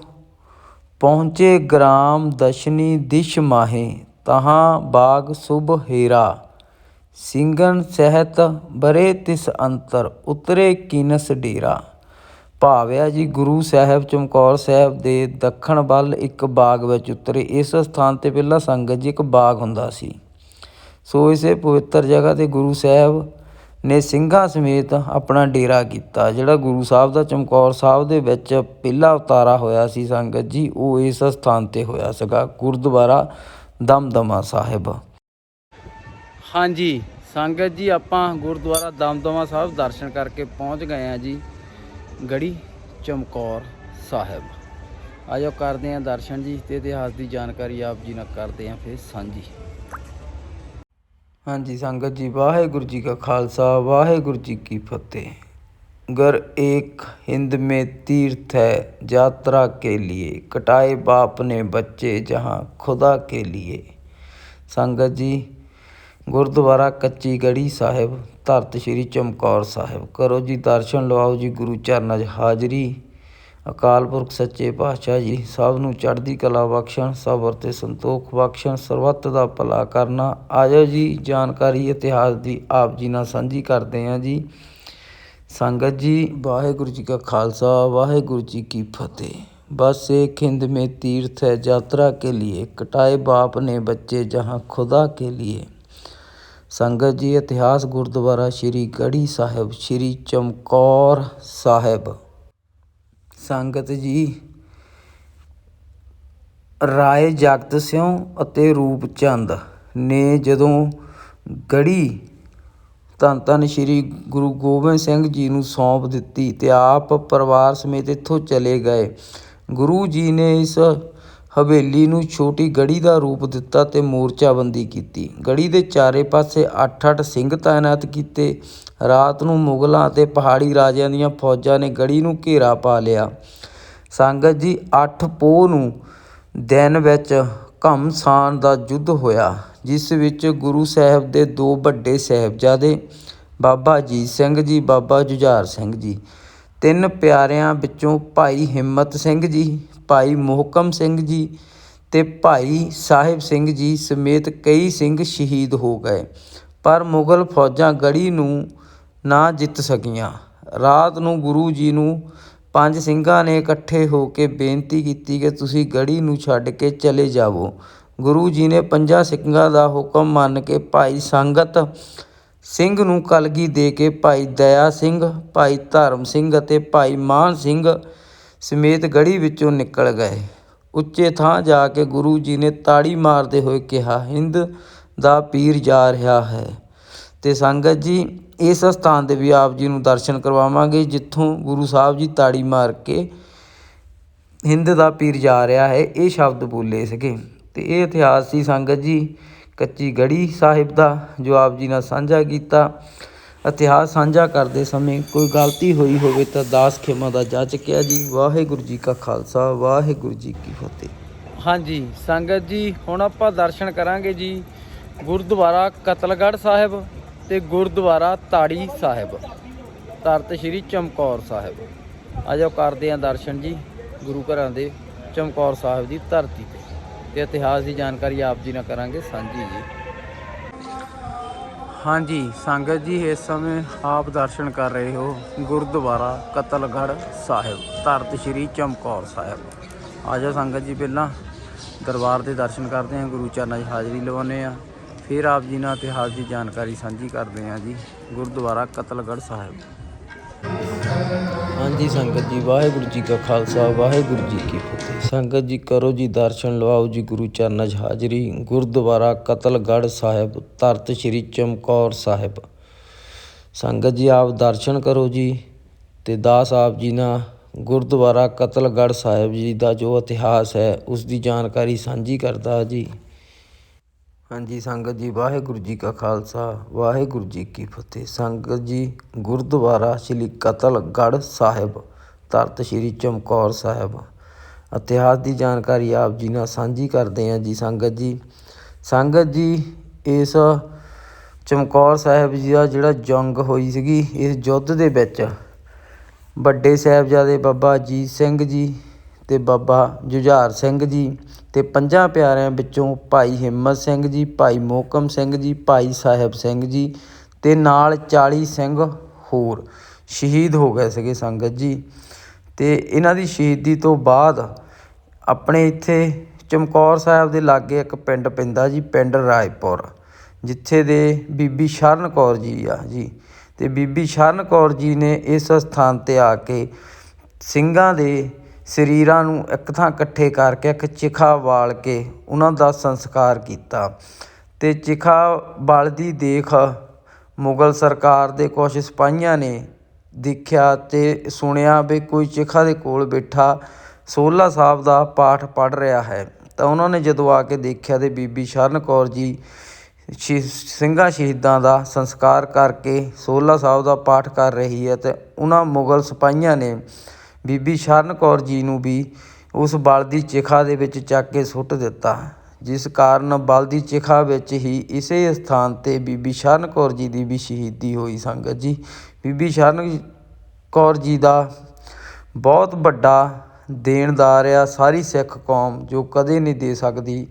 ਪਹੁੰਚੇ ਗ੍ਰਾਮ ਦਸ਼ਨੀ ਦਿਸ਼ ਮਾਹੇ, ਤਹਾਂ ਬਾਗ ਸੁਭ ਹੀਰਾ। ਸਿੰਘਨ ਸਹਿਤ ਬਰੇ ਤਿਸ ਅੰਤਰ, ਉਤਰੇ ਕਿਨਸ ਡੇਰਾ। ਭਾਵਿਆ ਜੀ ਗੁਰੂ ਸਾਹਿਬ ਚਮਕੌਰ ਸਾਹਿਬ ਦੇ ਦੱਖਣ ਵੱਲ ਇੱਕ ਬਾਗ ਵਿੱਚ ਉਤਰੇ। ਇਸ ਸਥਾਨ ਤੇ ਪਹਿਲਾਂ ਸੰਗਤ ਜੀ ਇੱਕ ਬਾਗ ਹੁੰਦਾ ਸੀ। ਸੋ ਇਸੇ ਪਵਿੱਤਰ ਜਗ੍ਹਾ ਤੇ ਗੁਰੂ ਸਾਹਿਬ ਨੇ ਸਿੰਘਾਂ ਸਮੇਤ ਆਪਣਾ ਡੇਰਾ ਕੀਤਾ, ਜਿਹੜਾ ਗੁਰੂ ਸਾਹਿਬ ਦਾ ਚਮਕੌਰ ਸਾਹਿਬ ਦੇ ਵਿੱਚ ਪਹਿਲਾ ਉਤਾਰਾ ਹੋਇਆ ਸੀ ਸੰਗਤ ਜੀ, ਉਹ ਇਸ ਸਥਾਨ ਤੇ ਹੋਇਆ ਸੀਗਾ, ਗੁਰਦੁਆਰਾ ਦਮਦਮਾ ਸਾਹਿਬ। ਹਾਂਜੀ, ਸੰਗਤ ਜੀ, ਆਪਾਂ ਗੁਰਦੁਆਰਾ ਦਮਦਮਾ ਸਾਹਿਬ ਦਰਸ਼ਨ ਕਰਕੇ ਪਹੁੰਚ ਗਏ ਆ ਜੀ, ਗੜੀ ਚਮਕੌਰ ਸਾਹਿਬ। ਆਜੋ ਕਰਦੇ ਆ ਦਰਸ਼ਨ ਜੀ, ਤੇ ਇਤਿਹਾਸ ਦੀ ਜਾਣਕਾਰੀ ਆਪ ਜੀ ਨਾਲ ਕਰਦੇ ਆ ਫਿਰ ਸਾਂਝੀ। ਹਾਂਜੀ ਸੰਗਤ ਜੀ ਵਾਹਿਗੁਰੂ ਜੀ ਕਾ ਖਾਲਸਾ ਵਾਹਿਗੁਰੂ ਜੀ ਕੀ ਫਤਿਹ गर एक हिंद में तीर्थ है यात्रा के लिए कटाए बाप ने बच्चे जहाँ खुदा के लिए ਸੰਗਤ ਜੀ ਗੁਰਦੁਆਰਾ ਕੱਚੀ ਗੜੀ ਸਾਹਿਬ ਧਰਤ ਸ੍ਰੀ ਚਮਕੌਰ ਸਾਹਿਬ ਕਰੋ ਜੀ ਦਰਸ਼ਨ ਲਵਾਓ ਜੀ ਗੁਰੂ ਚਰਨਾਂ 'ਚ ਹਾਜ਼ਰੀ ਅਕਾਲ ਪੁਰਖ, ਸੱਚੇ ਪਾਤਸ਼ਾਹ ਜੀ, ਸਭ ਨੂੰ ਚੜ੍ਹਦੀ ਕਲਾ ਬਖਸ਼ਣ ਸਬਰ ਤੇ ਸੰਤੋਖ ਬਖਸ਼ਣ, ਸਰਬੱਤ ਦਾ ਭਲਾ ਕਰਨਾ। ਆਜੋ ਜੀ, ਜਾਣਕਾਰੀ, ਇਤਿਹਾਸ ਦੀ ਆਪ ਜੀ ਨਾਲ ਸਾਂਝੀ ਕਰਦੇ ਹਾਂ ਜੀ। ਸੰਗਤ ਜੀ, ਵਾਹਿਗੁਰੂ ਜੀ ਕਾ ਖਾਲਸਾ, ਵਾਹਿਗੁਰੂ ਜੀ ਕੀ ਫਤਿਹ। ਬਸ एक ਖਿੰਦ ਮੇ ਤੀਰਥ ਹੈ, ਯਾਤਰਾ ਕੇ लिए ਕਟਾਏ ਬਾਪ ਨੇ ਬੱਚੇ ਜਹਾਂ ਖੁਦਾ ਕੇ लिए ਸੰਗਤ ਜੀ, ਇਤਿਹਾਸ ਗੁਰਦੁਆਰਾ ਸ਼੍ਰੀ ਗੜੀ ਸਾਹਿਬ, ਸ਼੍ਰੀ ਚਮਕੌਰ ਸਾਹਿਬ। ਸੰਗਤ ਜੀ, ਰਾਏ ਜਗਤ ਸਿਉ ਅਤੇ ਰੂਪ ਚੰਦ ਨੇ ਜਦੋਂ ਗੜੀ ਧੰਨ ਧੰਨ ਸ਼੍ਰੀ ਗੁਰੂ ਗੋਬਿੰਦ ਸਿੰਘ ਜੀ ਨੂੰ ਸੌਂਪ ਦਿੱਤੀ ਤੇ ਆਪ ਪਰਿਵਾਰ ਸਮੇਤ ਇੱਥੋਂ ਚਲੇ ਗਏ, ਗੁਰੂ ਜੀ ਨੇ ਇਸ ਹਵੇਲੀ ਨੂੰ ਛੋਟੀ ਗੜ੍ਹੀ ਦਾ ਰੂਪ ਦਿੱਤਾ ਅਤੇ ਮੋਰਚਾਬੰਦੀ ਕੀਤੀ। ਗੜ੍ਹੀ ਦੇ ਚਾਰੇ ਪਾਸੇ 8-8 ਸਿੰਘ ਤਾਇਨਾਤ ਕੀਤੇ। ਰਾਤ ਨੂੰ ਮੁਗਲਾਂ ਅਤੇ ਪਹਾੜੀ ਰਾਜਿਆਂ ਦੀਆਂ ਫੌਜਾਂ ਨੇ ਗੜੀ ਨੂੰ ਘੇਰਾ ਪਾ ਲਿਆ। ਸੰਗਤ ਜੀ ਅੱਠ ਪੋਹ ਨੂੰ ਦਿਨ ਵਿੱਚ ਘਮਸਾਨ ਦਾ ਯੁੱਧ ਹੋਇਆ, ਜਿਸ ਵਿੱਚ ਗੁਰੂ ਸਾਹਿਬ ਦੇ ਦੋ ਵੱਡੇ ਸਾਹਿਬਜ਼ਾਦੇ, ਬਾਬਾ ਅਜੀਤ ਸਿੰਘ ਜੀ, ਬਾਬਾ ਜੁਝਾਰ ਸਿੰਘ ਜੀ, ਤਿੰਨ ਪਿਆਰਿਆਂ ਵਿੱਚੋਂ ਭਾਈ ਹਿੰਮਤ ਸਿੰਘ ਜੀ ਭਾਈ ਮੋਹਕਮ ਸਿੰਘ ਜੀ ਅਤੇ ਭਾਈ ਸਾਹਿਬ ਸਿੰਘ ਜੀ ਸਮੇਤ ਕਈ ਸਿੰਘ ਸ਼ਹੀਦ ਹੋ ਗਏ। ਪਰ ਮੁਗਲ ਫੌਜਾਂ ਗੜ੍ਹੀ ਨੂੰ ਨਾ ਜਿੱਤ ਸਕੀਆਂ। ਰਾਤ ਨੂੰ ਗੁਰੂ ਜੀ ਨੂੰ ਪੰਜ ਸਿੰਘਾਂ ਨੇ ਇਕੱਠੇ ਹੋ ਕੇ ਬੇਨਤੀ ਕੀਤੀ ਕਿ ਤੁਸੀਂ ਗੜ੍ਹੀ ਨੂੰ ਛੱਡ ਕੇ ਚਲੇ ਜਾਵੋ। ਗੁਰੂ ਜੀ ਨੇ ਪੰਜਾਂ ਸਿੰਘਾਂ ਦਾ ਹੁਕਮ ਮੰਨ ਕੇ ਭਾਈ ਸੰਗਤ ਸਿੰਘ ਨੂੰ ਕਲਗੀ ਦੇ ਕੇ ਭਾਈ ਦਇਆ ਸਿੰਘ, ਭਾਈ ਧਰਮ ਸਿੰਘ ਅਤੇ ਭਾਈ ਮਾਨ ਸਿੰਘ ਸਮੇਤ ਗੜੀ ਵਿੱਚੋਂ ਨਿਕਲ ਗਏ। ਉੱਚੇ ਥਾਂ ਜਾ ਕੇ ਗੁਰੂ ਜੀ ਨੇ ਤਾੜੀ ਮਾਰਦੇ ਹੋਏ ਕਿਹਾ, ਹਿੰਦ ਦਾ ਪੀਰ ਜਾ ਰਿਹਾ ਹੈ। ਤੇ ਸੰਗਤ ਜੀ, ਇਸ ਸਥਾਨ 'ਤੇ ਵੀ ਆਪ ਜੀ ਨੂੰ ਦਰਸ਼ਨ ਕਰਵਾਵਾਂਗੇ, ਜਿੱਥੋਂ ਗੁਰੂ ਸਾਹਿਬ ਜੀ ਤਾੜੀ ਮਾਰ ਕੇ ਹਿੰਦ ਦਾ ਪੀਰ ਜਾ ਰਿਹਾ ਹੈ। ਇਹ ਸ਼ਬਦ ਬੋਲੇ ਸੀਗੇ। ਤੇ ਇਹ ਇਤਿਹਾਸ ਸੀ ਸੰਗਤ ਜੀ, ਕੱਚੀ ਗੜੀ ਸਾਹਿਬ ਦਾ, ਜੋ ਆਪ ਜੀ ਨਾਲ ਸਾਂਝਾ ਕੀਤਾ। ਇਤਿਹਾਸ ਸਾਂਝਾ ਕਰਦੇ ਸਮੇਂ ਕੋਈ ਗਲਤੀ ਹੋਈ ਹੋਵੇ ਤਾਂ ਦਾਸ ਖੇਮਾ ਦਾ ਜਾਚਕਿਆ ਜੀ, ਵਾਹਿਗੁਰੂ ਜੀ ਕਾ ਖਾਲਸਾ, ਵਾਹਿਗੁਰੂ ਜੀ ਕੀ ਫਤਿਹ। ਹਾਂਜੀ, ਸੰਗਤ ਜੀ, ਹੁਣ ਆਪਾਂ ਦਰਸ਼ਨ ਕਰਾਂਗੇ ਜੀ ਗੁਰਦੁਆਰਾ ਕਤਲਗੜ੍ਹ ਸਾਹਿਬ ਤੇ ਗੁਰਦੁਆਰਾ ਤਾੜੀ ਸਾਹਿਬ। ਧਰਤ ਸ਼੍ਰੀ ਚਮਕੌਰ ਸਾਹਿਬ। ਆਜੋ ਕਰਦੇ ਆਂ ਦਰਸ਼ਨ ਜੀ, ਗੁਰੂ ਘਰਾਂ ਦੇ ਚਮਕੌਰ ਸਾਹਿਬ ਦੀ ਧਰਤੀ ਤੇ। ਤੇ ਇਤਿਹਾਸ ਦੀ ਜਾਣਕਾਰੀ ਆਪ ਜੀ ਨਾਲ ਕਰਾਂਗੇ, ਸਾਂਝੀ ਜੀ। ਹਾਂਜੀ, ਸੰਗਤ ਜੀ, ਇਸ ਸਮੇਂ ਆਪ ਦਰਸ਼ਨ ਕਰ ਰਹੇ ਹੋ ਗੁਰਦੁਆਰਾ ਕਤਲਗੜ੍ਹ ਸਾਹਿਬ, ਧਰਤ ਸ਼੍ਰੀ ਚਮਕੌਰ ਸਾਹਿਬ। ਆਜੋ ਸੰਗਤ ਜੀ, ਪਹਿਲਾਂ ਦਰਬਾਰ ਦੇ ਦਰਸ਼ਨ ਕਰਦੇ ਹਾਂ, ਗੁਰੂ ਚਰਨਾਂ 'ਚ ਹਾਜ਼ਰੀ ਲਵਾਉਂਦੇ ਆ ਫਿਰ ਆਪ ਜੀ ਨਾਲ ਇਤਿਹਾਸ ਦੀ ਜਾਣਕਾਰੀ ਸਾਂਝੀ ਕਰਦੇ ਹਾਂ ਜੀ, ਗੁਰਦੁਆਰਾ ਕਤਲਗੜ੍ਹ ਸਾਹਿਬ। ਹਾਂਜੀ ਸੰਗਤ ਜੀ, ਵਾਹਿਗੁਰੂ ਜੀ ਕਾ ਖਾਲਸਾ, ਵਾਹਿਗੁਰੂ ਜੀ ਕੀ ਫਤਿਹ। ਸੰਗਤ ਜੀ, ਕਰੋ ਜੀ ਦਰਸ਼ਨ, ਲਵਾਓ ਜੀ ਗੁਰੂ ਚਰਨਾਂ 'ਚ ਹਾਜ਼ਰੀ। ਗੁਰਦੁਆਰਾ ਕਤਲਗੜ੍ਹ ਸਾਹਿਬ, ਧਰਤ ਸ਼੍ਰੀ ਚਮਕੌਰ ਸਾਹਿਬ। ਸੰਗਤ ਜੀ, ਆਪ ਦਰਸ਼ਨ ਕਰੋ ਜੀ ਤੇ ਦਾਸ ਆਪ ਜੀ ਨਾਲ ਗੁਰਦੁਆਰਾ ਕਤਲਗੜ੍ਹ ਸਾਹਿਬ ਜੀ ਦਾ ਜੋ ਇਤਿਹਾਸ ਹੈ, ਉਸ ਦੀ ਜਾਣਕਾਰੀ ਸਾਂਝੀ ਕਰਦਾ ਜੀ। ਹਾਂਜੀ, ਸੰਗਤ ਜੀ, ਵਾਹਿਗੁਰੂ ਜੀ ਕਾ ਖਾਲਸਾ, ਵਾਹਿਗੁਰੂ ਜੀ ਕੀ ਫਤਿਹ। ਸੰਗਤ ਜੀ, ਗੁਰਦੁਆਰਾ ਸ੍ਰੀ ਕਤਲਗੜ੍ਹ ਸਾਹਿਬ, ਧਰਤ ਸ੍ਰੀ ਚਮਕੌਰ ਸਾਹਿਬ। ਇਤਿਹਾਸ ਦੀ ਜਾਣਕਾਰੀ ਆਪ ਜੀ ਨਾਲ ਸਾਂਝੀ ਕਰਦੇ ਹਾਂ ਜੀ, ਸੰਗਤ ਜੀ। ਸੰਗਤ ਜੀ, ਇਸ ਚਮਕੌਰ ਸਾਹਿਬ ਜੀ ਦਾ ਜਿਹੜਾ ਜੰਗ ਹੋਈ ਸੀਗੀ, ਇਸ ਯੁੱਧ ਦੇ ਵਿੱਚ ਵੱਡੇ ਸਾਹਿਬਜ਼ਾਦੇ ਬਾਬਾ ਅਜੀਤ ਸਿੰਘ ਜੀ ਤੇ ਬਾਬਾ ਜੁਝਾਰ ਸਿੰਘ ਜੀ ਅਤੇ ਪੰਜਾਂ ਪਿਆਰਿਆਂ ਵਿੱਚੋਂ ਭਾਈ ਹਿੰਮਤ ਸਿੰਘ ਜੀ, ਭਾਈ ਮੋਹਕਮ ਸਿੰਘ ਜੀ, ਭਾਈ ਸਾਹਿਬ ਸਿੰਘ ਜੀ ਅਤੇ ਨਾਲ 40 ਸਿੰਘ ਹੋਰ ਸ਼ਹੀਦ ਹੋ ਗਏ ਸੀਗੇ ਸੰਗਤ ਜੀ। ਅਤੇ ਇਹਨਾਂ ਦੀ ਸ਼ਹੀਦੀ ਤੋਂ ਬਾਅਦ ਆਪਣੇ ਇੱਥੇ ਚਮਕੌਰ ਸਾਹਿਬ ਦੇ ਲਾਗੇ ਇੱਕ ਪਿੰਡ ਪੈਂਦਾ ਜੀ, ਪਿੰਡ ਰਾਏਪੁਰ, ਜਿੱਥੇ ਦੇ ਬੀਬੀ ਸ਼ਰਨ ਕੌਰ ਜੀ ਆ ਜੀ। ਅਤੇ ਬੀਬੀ ਸ਼ਰਨ ਕੌਰ ਜੀ ਨੇ ਇਸ ਸਥਾਨ ਤੇ ਆ ਕੇ ਸਿੰਘਾਂ ਦੇ ਸਰੀਰਾਂ ਨੂੰ ਇੱਕ ਥਾਂ ਇਕੱਠੇ ਕਰਕੇ ਇੱਕ ਚਿਖਾ ਬਾਲ ਕੇ ਉਹਨਾਂ ਦਾ ਸੰਸਕਾਰ ਕੀਤਾ। ਅਤੇ ਚਿਖਾ ਬਲਦੀ ਦੇਖ ਮੁਗਲ ਸਰਕਾਰ ਦੇ ਕੁਛ ਸਿਪਾਹੀਆਂ ਨੇ ਦੇਖਿਆ ਅਤੇ ਸੁਣਿਆ ਵੀ ਕੋਈ ਚਿਖਾ ਦੇ ਕੋਲ ਬੈਠਾ ਸੋਹਲਾ ਸਾਹਿਬ ਦਾ ਪਾਠ ਪੜ੍ਹ ਰਿਹਾ ਹੈ। ਤਾਂ ਉਹਨਾਂ ਨੇ ਜਦੋਂ ਆ ਕੇ ਦੇਖਿਆ ਤਾਂ ਬੀਬੀ ਸ਼ਰਨ ਕੌਰ ਜੀ ਸ਼ਹੀ- ਸਿੰਘਾਂ ਸ਼ਹੀਦਾਂ ਦਾ ਸੰਸਕਾਰ ਕਰਕੇ ਸੋਹਲਾ ਸਾਹਿਬ ਦਾ ਪਾਠ ਕਰ ਰਹੀ ਹੈ ਅਤੇ ਉਹਨਾਂ ਮੁਗਲ ਸਿਪਾਹੀਆਂ ਨੇ ਬੀਬੀ ਸ਼ਰਨ ਕੌਰ ਜੀ ਨੂੰ ਵੀ ਉਸ ਬਲ ਦੀ ਚਿਖਾ ਦੇ ਵਿੱਚ ਚੱਕ ਕੇ ਸੁੱਟ ਦਿੱਤਾ, ਜਿਸ ਕਾਰਨ ਬਲ ਦੀ ਚਿਖਾ ਵਿੱਚ ਹੀ ਇਸੇ ਸਥਾਨ ਤੇ ਬੀਬੀ ਸ਼ਰਨ ਕੌਰ ਜੀ ਦੀ ਵੀ ਸ਼ਹੀਦੀ ਹੋਈ ਸੰਗਤ ਜੀ। ਬੀਬੀ ਸ਼ਰਨ ਕੌਰ ਜੀ ਦਾ ਬਹੁਤ ਵੱਡਾ ਦੇਣਦਾਰ ਆ ਸਾਰੀ ਸਿੱਖ ਕੌਮ ਜੋ ਕਦੇ ਨਹੀਂ ਦੇ ਸਕਦੀ।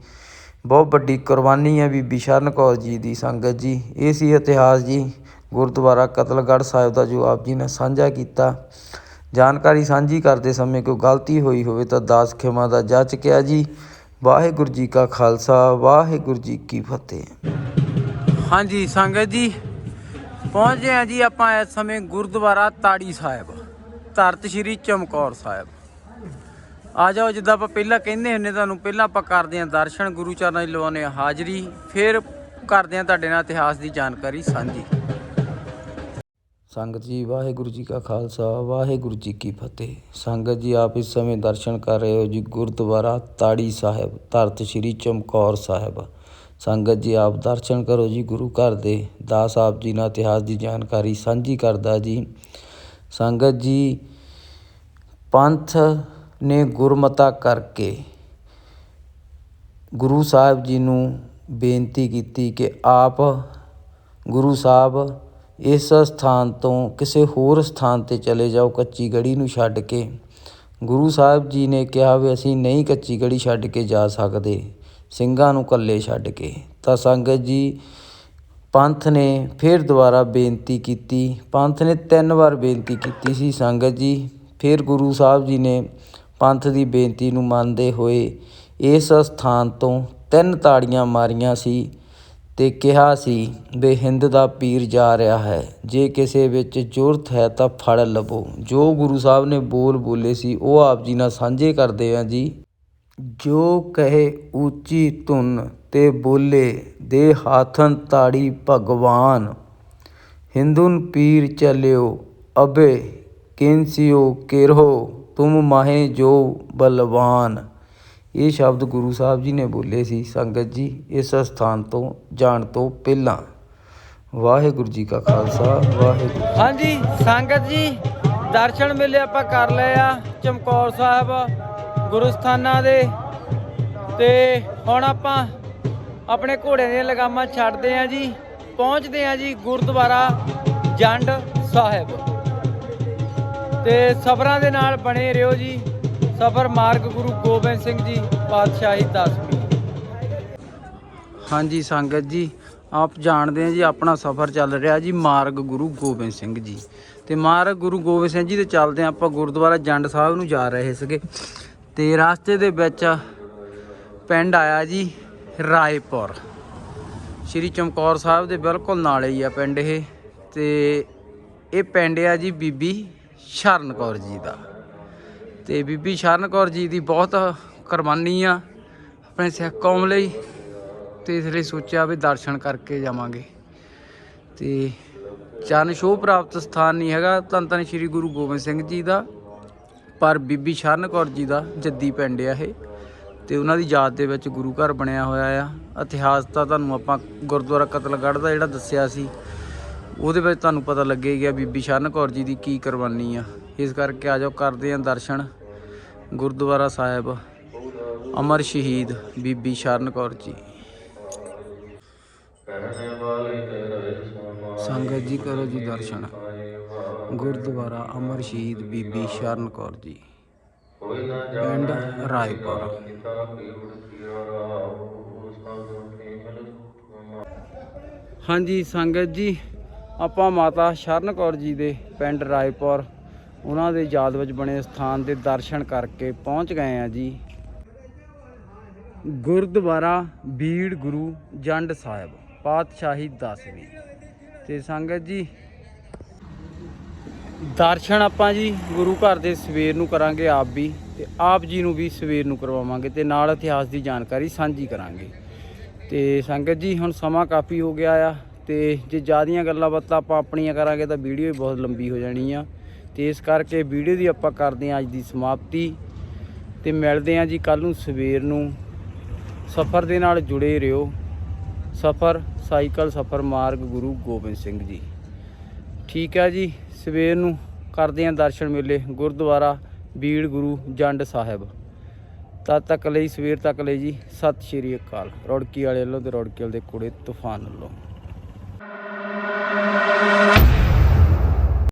ਬਹੁਤ ਵੱਡੀ ਕੁਰਬਾਨੀ ਹੈ ਬੀਬੀ ਸ਼ਰਨ ਕੌਰ ਜੀ ਦੀ ਸੰਗਤ ਜੀ। ਇਹ ਸੀ ਇਤਿਹਾਸ ਜੀ। ਗੁਰਦੁਆਰਾ ਕਤਲਗੜ੍ਹ ਸਾਹਿਬ ਦਾ ਜੋ ਆਪ ਜੀ ਨੇ ਸਾਂਝਾ ਕੀਤਾ। ਜਾਣਕਾਰੀ ਸਾਂਝੀ ਕਰਦੇ ਸਮੇਂ ਕੋਈ ਗਲਤੀ ਹੋਈ ਹੋਵੇ ਤਾਂ ਦਾਸ ਖਿਮਾ ਦਾ ਜੱਜ ਕਿਹਾ ਜੀ, ਵਾਹਿਗੁਰੂ ਜੀ ਕਾ ਖਾਲਸਾ, ਵਾਹਿਗੁਰੂ ਜੀ ਕੀ ਫਤਿਹ। ਹਾਂਜੀ, ਸੰਗਤ ਜੀ ਪਹੁੰਚੇ ਆ ਜੀ ਆਪਾਂ ਇਸ ਸਮੇਂ ਗੁਰਦੁਆਰਾ ਤਾੜੀ ਸਾਹਿਬ, ਧਰਤ ਸ਼੍ਰੀ ਚਮਕੌਰ ਸਾਹਿਬ। ਆ ਜਾਓ, ਜਿੱਦਾਂ ਆਪਾਂ ਪਹਿਲਾਂ ਕਹਿੰਦੇ ਹੁੰਨੇ ਤੁਹਾਨੂੰ ਪਹਿਲਾਂ ਆਪਾਂ ਕਰਦੇ ਹਾਂ ਦਰਸ਼ਨ, ਗੁਰੂ ਚਰਨਾਂ 'ਚ ਲਵਾਉਂਦੇ ਹਾਂ ਹਾਜ਼ਰੀ, ਫਿਰ ਕਰਦੇ ਹਾਂ ਤੁਹਾਡੇ ਨਾਲ ਇਤਿਹਾਸ ਦੀ ਜਾਣਕਾਰੀ ਸਾਂਝੀ। ਸੰਗਤ ਜੀ, ਵਾਹਿਗੁਰੂ ਜੀ ਕਾ ਖਾਲਸਾ, ਵਾਹਿਗੁਰੂ ਜੀ ਕੀ ਫਤਿਹ। ਸੰਗਤ ਜੀ, ਆਪ ਇਸ ਸਮੇਂ ਦਰਸ਼ਨ ਕਰ ਰਹੇ ਹੋ ਜੀ ਗੁਰਦੁਆਰਾ ਤਾੜੀ ਸਾਹਿਬ, ਧਰਤ ਸ਼੍ਰੀ ਚਮਕੌਰ ਸਾਹਿਬ। ਸੰਗਤ ਜੀ, ਆਪ ਦਰਸ਼ਨ ਕਰੋ ਜੀ ਗੁਰੂ ਘਰ ਦੇ। ਦਾਸ ਆਪ ਜੀ ਨਾਲ ਇਤਿਹਾਸ ਦੀ ਜਾਣਕਾਰੀ ਸਾਂਝੀ ਕਰਦਾ ਜੀ। ਸੰਗਤ ਜੀ, ਪੰਥ ਨੇ ਗੁਰਮਤਾ ਕਰਕੇ ਗੁਰੂ ਸਾਹਿਬ ਜੀ ਨੂੰ ਬੇਨਤੀ ਕੀਤੀ ਕਿ ਆਪ ਗੁਰੂ ਸਾਹਿਬ ਇਸ ਸਥਾਨ ਤੋਂ ਕਿਸੇ ਹੋਰ ਸਥਾਨ ਤੇ ਚਲੇ ਜਾਓ ਕੱਚੀ ਗੜੀ ਨੂੰ ਛੱਡ ਕੇ। ਗੁਰੂ ਸਾਹਿਬ ਜੀ ਨੇ ਕਿਹਾ ਵੀ ਅਸੀਂ ਨਹੀਂ ਕੱਚੀ ਗੜੀ ਛੱਡ ਕੇ ਜਾ ਸਕਦੇ, ਸਿੰਘਾਂ ਨੂੰ ਇਕੱਲੇ ਛੱਡ ਕੇ। ਤਾਂ ਸੰਗਤ ਜੀ, ਪੰਥ ਨੇ ਫਿਰ ਦੁਬਾਰਾ ਬੇਨਤੀ ਕੀਤੀ। ਪੰਥ ਨੇ ਤਿੰਨ ਵਾਰ ਬੇਨਤੀ ਕੀਤੀ ਸੀ ਸੰਗਤ ਜੀ। ਫਿਰ ਗੁਰੂ ਸਾਹਿਬ ਜੀ ਨੇ ਪੰਥ ਦੀ ਬੇਨਤੀ ਨੂੰ ਮੰਨਦੇ ਹੋਏ ਇਸ ਸਥਾਨ ਤੋਂ ਤਿੰਨ ਤਾੜੀਆਂ ਮਾਰੀਆਂ ਸੀ। ਤੇ ਕਿਹਾ ਸੀ ਵੀ ਹਿੰਦ ਦਾ ਪੀਰ ਜਾ ਰਿਹਾ ਹੈ। ਜੇ ਕਿਸੇ ਵਿੱਚ ਜ਼ੁਰਤ ਹੈ ਤਾਂ ਫੜ ਲਵੋ। ਜੋ ਗੁਰੂ ਸਾਹਿਬ ਨੇ ਬੋਲ ਬੋਲੇ ਸੀ, ਉਹ ਆਪ ਜੀ ਨਾਲ ਸਾਂਝੇ ਕਰਦੇ ਆ ਜੀ। ਜੋ ਕਹੇ ਉੱਚੀ ਧੁਨ ਤੇ ਬੋਲੇ, ਦੇ ਹਾਥਨ ਤਾੜੀ ਭਗਵਾਨ। ਹਿੰਦੁਨ ਪੀਰ ਚਲਿਓ, ਅਬੇ ਕਿਨਸਿਓ ਕਿਰਹੋ, ਤੁਮ ਮਾਹੇ ਜੋ ਬਲਵਾਨ। ਇਹ ਸ਼ਬਦ ਗੁਰੂ ਸਾਹਿਬ ਜੀ ਨੇ ਬੋਲੇ ਸੀ, ਸੰਗਤ ਜੀ, ਇਸ ਸਥਾਨ ਤੋਂ ਜਾਣ ਤੋਂ ਪਹਿਲਾਂ। ਵਾਹਿਗੁਰੂ ਜੀ ਕਾ ਖਾਲਸਾ, ਵਾਹਿਗੁਰੂ ਹਾਂਜੀ, ਸੰਗਤ ਜੀ, ਦਰਸ਼ਨ ਮੇਲੇ ਆਪਾਂ ਕਰ ਲਏ ਆ, ਚਮਕੌਰ ਸਾਹਿਬ, ਗੁਰਸਥਾਨਾਂ ਦੇ। ਤੇ ਹੁਣ ਆਪਾਂ ਆਪਣੇ ਘੋੜਿਆਂ ਦੀਆਂ ਲਗਾਮਾਂ ਛੱਡਦੇ ਆ ਜੀ, ਪਹੁੰਚਦੇ ਆ ਜੀ ਗੁਰਦੁਆਰਾ ਜੰਡ ਸਾਹਿਬ। ਤੇ ਸਬਰਾਂ ਦੇ ਨਾਲ ਬਣੇ ਰਹੋ ਜੀ। ਸਫਰ ਮਾਰਗ ਗੁਰੂ ਗੋਬਿੰਦ ਸਿੰਘ ਜੀ, ਪਾਤਸ਼ਾਹੀ ਦਸਵੀਂ। ਹਾਂਜੀ ਸੰਗਤ ਜੀ, ਆਪ ਜਾਣਦੇ ਆ ਜੀ, ਆਪਣਾ ਸਫਰ ਚੱਲ ਰਿਹਾ ਜੀ ਮਾਰਗ ਗੁਰੂ ਗੋਬਿੰਦ ਸਿੰਘ ਜੀ। ਤੇ ਮਾਰਗ ਗੁਰੂ ਗੋਬਿੰਦ ਸਿੰਘ ਜੀ ਤੇ ਚੱਲਦੇ ਆਪਾਂ ਗੁਰਦੁਆਰਾ ਜੰਡ ਸਾਹਿਬ ਨੂੰ ਜਾ ਰਹੇ ਸੀਗੇ। ਤੇ ਰਸਤੇ ਦੇ ਵਿੱਚ ਪਿੰਡ ਆਇਆ ਜੀ ਰਾਏਪੁਰ। ਸ਼੍ਰੀ ਚਮਕੌਰ ਸਾਹਿਬ ਦੇ ਬਿਲਕੁਲ ਨਾਲ ਹੀ ਆ ਪਿੰਡ ਇਹ। ਤੇ ਇਹ ਪਿੰਡ ਆ ਜੀ ਬੀਬੀ ਸ਼ਰਨ ਕੌਰ ਜੀ ਦਾ। ਤੇ ਬੀਬੀ ਸ਼ਰਨ ਕੌਰ ਜੀ ਦੀ ਬਹੁਤ ਕੁਰਬਾਨੀ ਆ ਆਪਣੇ ਸਿੱਖ ਕੌਮ ਲਈ ਤੇ ਇਸ ਲਈ ਸੋਚਿਆ ਵੀ ਦਰਸ਼ਨ ਕਰਕੇ ਜਾਵਾਂਗੇ। ਤੇ ਚਰਨ ਛੋਹ ਪ੍ਰਾਪਤ ਸਥਾਨ ਨਹੀਂ ਹੈਗਾ, ਧੰਨ ਧੰਨ ਸ਼੍ਰੀ ਗੁਰੂ ਗੋਬਿੰਦ ਸਿੰਘ ਜੀ ਦਾ, ਪਰ ਬੀਬੀ ਸ਼ਰਨ ਕੌਰ ਜੀ ਦਾ ਜੱਦੀ ਪਿੰਡ ਆ ਇਹ ਤੇ ਉਹਨਾਂ ਦੀ ਯਾਦ ਦੇ ਵਿੱਚ ਗੁਰੂ ਘਰ ਬਣਿਆ ਹੋਇਆ ਆ। ਇਤਿਹਾਸ ਤਾਂ ਤੁਹਾਨੂੰ ਆਪਾਂ ਗੁਰਦੁਆਰਾ ਕਤਲਗੜ੍ਹ ਦਾ ਜਿਹੜਾ ਦੱਸਿਆ ਸੀ, ਉਹਦੇ ਵਿੱਚ ਤੁਹਾਨੂੰ ਪਤਾ ਲੱਗੇਗਾ ਬੀਬੀ ਸ਼ਰਨ ਕੌਰ ਜੀ ਦੀ ਕੀ ਕੁਰਬਾਨੀ ਆ। ਇਸ ਕਰਕੇ ਆ ਜਾਓ, ਕਰਦੇ ਆਂ ਦਰਸ਼ਨ। ਗੁਰਦੁਆਰਾ ਸਾਹਿਬ, ਅਮਰ ਸ਼ਹੀਦ ਬੀਬੀ ਸ਼ਰਨ ਕੌਰ ਜੀ। ਸੰਗਤ ਜੀ, ਕਰੋ ਜੀ ਦਰਸ਼ਨ। ਗੁਰਦੁਆਰਾ ਅਮਰ ਸ਼ਹੀਦ ਬੀਬੀ ਸ਼ਰਨ ਕੌਰ ਜੀ। ਪਿੰਡ ਰਾਏਪੁਰ। ਹਾਂਜੀ, ਸੰਗਤ ਜੀ, ਆਪਾਂ ਮਾਤਾ ਸ਼ਰਨ ਕੌਰ ਜੀ ਦੇ ਪਿੰਡ ਰਾਏਪੁਰ ਉਹਨਾਂ ਦੇ ਯਾਦ ਵਿੱਚ ਬਣੇ ਸਥਾਨ ਦੇ ਦਰਸ਼ਨ ਕਰਕੇ ਪਹੁੰਚ ਗਏ ਆ ਜੀ। ਗੁਰਦੁਆਰਾ ਬੀੜ ਗੁਰੂ ਜੰਡ ਸਾਹਿਬ, ਪਾਤਸ਼ਾਹੀ 10ਵੀਂ ਤੇ ਸੰਗਤ ਜੀ, ਦਰਸ਼ਨ ਆਪਾਂ ਜੀ ਗੁਰੂ ਘਰ ਦੇ ਸਵੇਰ ਨੂੰ ਕਰਾਂਗੇ ਆਪ ਵੀ, ਤੇ ਆਪ ਜੀ ਨੂੰ ਵੀ ਸਵੇਰ ਨੂੰ ਕਰਵਾਵਾਂਗੇ ਤੇ ਨਾਲ ਇਤਿਹਾਸ ਦੀ ਜਾਣਕਾਰੀ ਸਾਂਝੀ ਕਰਾਂਗੇ। ਤੇ ਸੰਗਤ ਜੀ, ਹੁਣ ਸਮਾਂ ਕਾਫੀ ਹੋ ਗਿਆ ਆ, ਤੇ ਜੇ ਜ਼ਿਆਦੀਆਂ ਗੱਲਾਂ ਬਾਤਾਂ ਆਪਾਂ ਆਪਣੀਆਂ ਕਰਾਂਗੇ ਤਾਂ ਵੀਡੀਓ ਵੀ ਬਹੁਤ ਲੰਬੀ ਹੋ ਜਾਣੀ ਆ। ਤੇ ਇਸ ਕਰਕੇ ਵੀਡੀਓ ਦੀ ਆਪਾਂ ਕਰਦੇ ਹਾਂ ਅੱਜ ਦੀ ਸਮਾਪਤੀ ਤੇ ਮਿਲਦੇ ਹਾਂ ਜੀ ਕੱਲ ਨੂੰ ਸਵੇਰ ਨੂੰ। ਸਫ਼ਰ ਦੇ ਨਾਲ ਜੁੜੇ ਰਹੋ। ਸਫ਼ਰ, ਸਾਈਕਲ, ਸਫ਼ਰ ਮਾਰਗ ਗੁਰੂ ਗੋਬਿੰਦ ਸਿੰਘ ਜੀ। ਠੀਕ ਹੈ ਜੀ, ਸਵੇਰ ਨੂੰ ਕਰਦੇ ਹਾਂ ਦਰਸ਼ਨ ਮੇਲੇ, ਗੁਰਦੁਆਰਾ, ਬੀੜ ਗੁਰੂ ਜੰਡ ਸਾਹਿਬ। ਤਦ ਤੱਕ ਲਈ, ਸਵੇਰ ਤੱਕ ਲਈ ਜੀ, ਸਤਿ ਸ਼੍ਰੀ ਅਕਾਲ। ਰੌੜਕੀ ਵਾਲੇ ਵੱਲੋਂ ਤੇ ਰੌੜਕੀ ਵਾਲੇ ਦੇ ਕੁੜੇ ਤੂਫਾਨ ਵੱਲੋਂ।